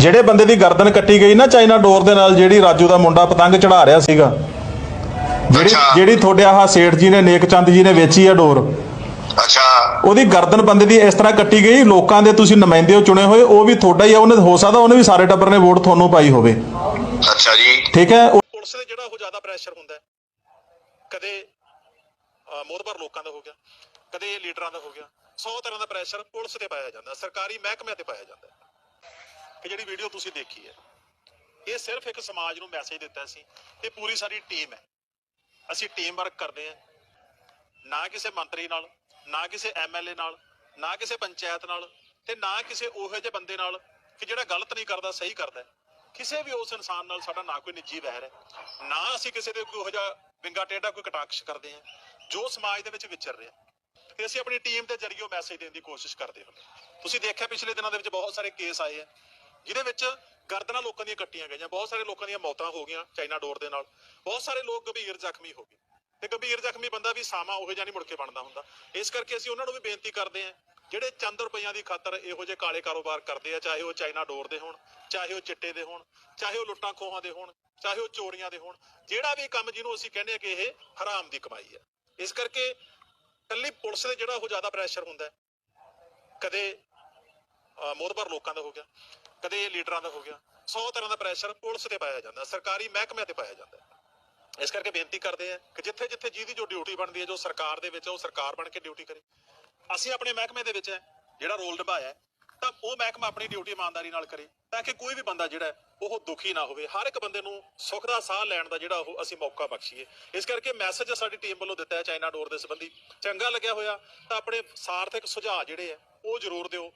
ਜਿਹੜੇ ਬੰਦੇ ਦੀ ਗਰਦਨ ਕੱਟੀ ਗਈ ਨਾ ਚਾਈਨਾ ਡੋਰ ਦੇ ਨਾਲ ਜਿਹੜੀ ਰਾਜੂ ਦਾ ਮੁੰਡਾ ਪਤੰਗ ਚੜਾ ਰਿਹਾ ਸੀਗਾ। ਜਿਹੜੀ। ਜਿਹੜੀ ਤੁਹਾਡੇ ਆਹ ਸੇਠ ਜੀ ਨੇ ਨੇਕ ਚੰਦ ਜੀ ਨੇ ਵੇਚੀ ਆ ਡੋਰ। ਅੱਛਾ। ਉਹਦੀ ਗਰਦਨ ਬੰਦੇ ਦੀ ਇਸ ਤਰ੍ਹਾਂ ਕੱਟੀ ਗਈ ਲੋਕਾਂ ਦੇ ਤੁਸੀਂ ਨੁਮਾਇੰਦੇ ਹੋ ਚੁਣੇ ਹੋਏ ਉਹ ਵੀ ਤੁਹਾਡਾ ਹੀ ਆ ਉਹਨੇ ਹੋ ਸਕਦਾ ਉਹਨੇ ਵੀ ਸਾਰੇ ਟੱਬਰ ਨੇ ਵੋਟ ਤੁਹਾਨੂੰ ਪਾਈ ਹੋਵੇ। ਅੱਛਾ ਜੀ। ਠੀਕ ਹੈ? ਉਹ- ਪੁਲਿਸ ਦੇ ਜਿਹੜਾ ਉਹ ਜ਼ਿਆਦਾ ਪ੍ਰੈਸ਼ਰ ਹੁੰਦਾ। ਕਦੇ ਮੋਹਤਬਰ ਲੋਕਾਂ ਦਾ ਹੋ ਗਿਆ ਕਦੇ ਲੀਡਰਾਂ ਦਾ ਹੋ ਗਿਆ 100 ਤਰ੍ਹਾਂ ਦਾ ਪ੍ਰੈਸ਼ਰ ਪੁਲਿਸ ਤੇ ਪਾਇਆ ਜਾਂਦਾ ਸਰਕਾਰੀ ਮਹਿਕਮਿਆਂ ਤੇ ਪਾਇਆ ਜਾਂਦਾ ਹੈ। ਜਿਹੜੀ ਵੀਡੀਓ ਤੁਸੀਂ ਦੇਖੀ ਹੈ, ਇਹ ਸਿਰਫ ਇੱਕ ਸਮਾਜ ਨੂੰ ਮੈਸੇਜ ਦਿੱਤਾ ਸੀ, ਇਹ ਪੂਰੀ ਸਾਡੀ ਟੀਮ ਹੈ। ਅਸੀਂ ਟੀਮ ਵਰਕ ਕਰਦੇ ਹਾਂ, ਨਾ ਕਿਸੇ ਮੰਤਰੀ ਨਾਲ, ਨਾ ਕਿਸੇ ਐਮਐਲਏ ਨਾਲ, ਨਾ ਕਿਸੇ ਪੰਚਾਇਤ ਨਾਲ ਤੇ ਨਾ ਕਿਸੇ ਉਹੋ ਜਿਹੇ ਬੰਦੇ ਨਾਲ ਕਿ ਜਿਹੜਾ ਗਲਤ ਨਹੀਂ ਕਰਦਾ, ਸਹੀ ਕਰਦਾ ਕਿਸੇ ਵੀ ਉਸ ਇਨਸਾਨ ਨਾਲ ਸਾਡਾ ਨਾ ਕੋਈ ਨਿੱਜੀ ਵੈਰ ਹੈ, ਨਾ ਅਸੀਂ ਕਿਸੇ ਦੇ ਕੋਈ ਉਹੋ ਜਿਹਾ ਵਿੰਗਾ ਟੇਢਾ ਕੋਈ ਕਟਾਕਸ਼ ਕਰਦੇ ਹਾਂ, ਜੋ ਸਮਾਜ ਦੇ ਵਿੱਚ ਵਿਚਰ ਰਿਹਾ ਤੇ ਅਸੀਂ ਆਪਣੀ ਟੀਮ ਦੇ ਜ਼ਰੀਏ ਮੈਸੇਜ ਦੇਣ ਦੀ ਕੋਸ਼ਿਸ਼ ਕਰਦੇ ਹਾਂ। ਤੁਸੀਂ ਦੇਖਿਆ ਪਿਛਲੇ ਦਿਨਾਂ ਦੇ ਵਿੱਚ ਬਹੁਤ ਸਾਰੇ ਕੇਸ ਆਏ ਆ ਜਿਹਦੇ ਵਿੱਚ ਗਰਦਨਾਂ ਲੋਕਾਂ ਦੀਆਂ ਕੱਟੀਆਂ ਗਈਆਂ ਬਹੁਤ ਸਾਰੇ ਲੋਕਾਂ ਦੀਆਂ ਮੌਤਾਂ ਹੋ ਗਈਆਂ ਚਾਈਨਾ ਡੋਰ ਦੇ ਨਾਲ ਬਹੁਤ ਸਾਰੇ ਲੋਕ ਗੰਭੀਰ ਜ਼ਖਮੀ ਹੋ ਗਏ ਤੇ ਗੰਭੀਰ ਜ਼ਖਮੀ ਬੰਦਾ ਵੀ ਸਾਮਾ ਉਹ ਜਿਹਾ ਨਹੀਂ ਮੁੜ ਕੇ ਬਣਦਾ ਹੁੰਦਾ। ਇਸ ਕਰਕੇ ਅਸੀਂ ਉਹਨਾਂ ਨੂੰ ਵੀ ਬੇਨਤੀ ਕਰਦੇ ਹਾਂ ਜਿਹੜੇ ਚੰਦ ਰੁਪਈਆਂ ਦੀ ਖਾਤਰ ਇਹੋ ਜਿਹੇ ਕਾਲੇ ਕਾਰੋਬਾਰ ਕਰਦੇ ਆ ਚਾਹੇ ਉਹ ਚਾਈਨਾ ਡੋਰ ਦੇ ਹੋਣ ਚਾਹੇ ਉਹ ਚਿੱਟੇ ਦੇ ਹੋਣ ਚਾਹੇ ਉਹ ਲੁੱਟਾਂ ਖੋਹਾਂ ਦੇ ਹੋਣ ਚਾਹੇ ਉਹ ਚੋਰੀਆਂ ਦੇ ਹੋਣ ਜਿਹੜਾ ਵੀ ਕੰਮ ਜਿਹਨੂੰ ਅਸੀਂ ਕਹਿੰਦੇ ਆ ਕਿ ਇਹ ਹਰਾਮ ਦੀ ਕਮਾਈ ਹੈ। ਇਸ ਕਰਕੇ ਕੱਲੀ ਪੁਲਿਸ ਦੇ ਜਿਹੜਾ ਉਹ ਜ਼ਿਆਦਾ ਪ੍ਰੈਸ਼ਰ ਹੁੰਦਾ ਕਦੇ ਅਹ, ਮੋਹਤਬਰ ਲੋਕਾਂ ਦਾ ਹੋ ਗਿਆ ਕਦੇ ਲੀਡਰਾਂ ਦਾ ਹੋ ਗਿਆ। 100 ਤਰ੍ਹਾਂ ਦਾ ਪ੍ਰੈਸ਼ਰ ਪੁਲਿਸ ਤੇ ਪਾਇਆ ਜਾਂਦਾ, ਸਰਕਾਰੀ ਮਹਿਕਮਿਆਂ ਤੇ ਪਾਇਆ ਜਾਂਦਾ। ਇਸ ਕਰਕੇ ਬੇਨਤੀ ਕਰਦੇ ਆ ਕਿ ਜਿੱਥੇ ਜਿੱਥੇ ਜਿਹਦੀ ਜੋ ਡਿਊਟੀ ਬਣਦੀ ਹੈ, ਜੋ ਸਰਕਾਰ ਦੇ ਵਿੱਚ ਉਹ ਸਰਕਾਰ ਬਣ ਕੇ ਡਿਊਟੀ ਕਰੇ। ਅਸੀਂ ਆਪਣੇ ਮਹਿਕਮੇ ਦੇ ਵਿੱਚ ਹੈ ਜਿਹੜਾ ਰੋਲ ਨਿਭਾਇਆ ਤਾਂ ਉਹ ਮਹਿਕਮਾ ਆਪਣੀ ਡਿਊਟੀ ਇਮਾਨਦਾਰੀ ਨਾਲ ਕਰੇ, ਤਾਂ ਕਿ ਕੋਈ ਵੀ ਬੰਦਾ ਜਿਹੜਾ ਉਹ ਦੁਖੀ ਨਾ ਹੋਵੇ। ਹਰ ਇੱਕ ਬੰਦੇ ਨੂੰ ਸੁੱਖ ਦਾ ਸਾਹ ਲੈਣ ਦਾ ਜਿਹੜਾ ਉਹ ਅਸੀਂ ਮੌਕਾ ਬਖਸ਼ੀਏ। ਇਸ ਕਰਕੇ ਮੈਸੇਜ ਸਾਡੀ ਟੀਮ ਵੱਲੋਂ ਦਿੱਤਾ ਹੈ, ਚਾਈਨਾ ਡੋਰ ਦੇ ਸੰਬੰਧੀ। ਚੰਗਾ ਲੱਗਿਆ ਹੋਇਆ ਤਾਂ ਆਪਣੇ ਸਾਰਥਕ ਸੁਝਾਅ ਜਿਹੜੇ ਆ, ਉਹ ਜ਼ਰੂਰ ਦਿਓ।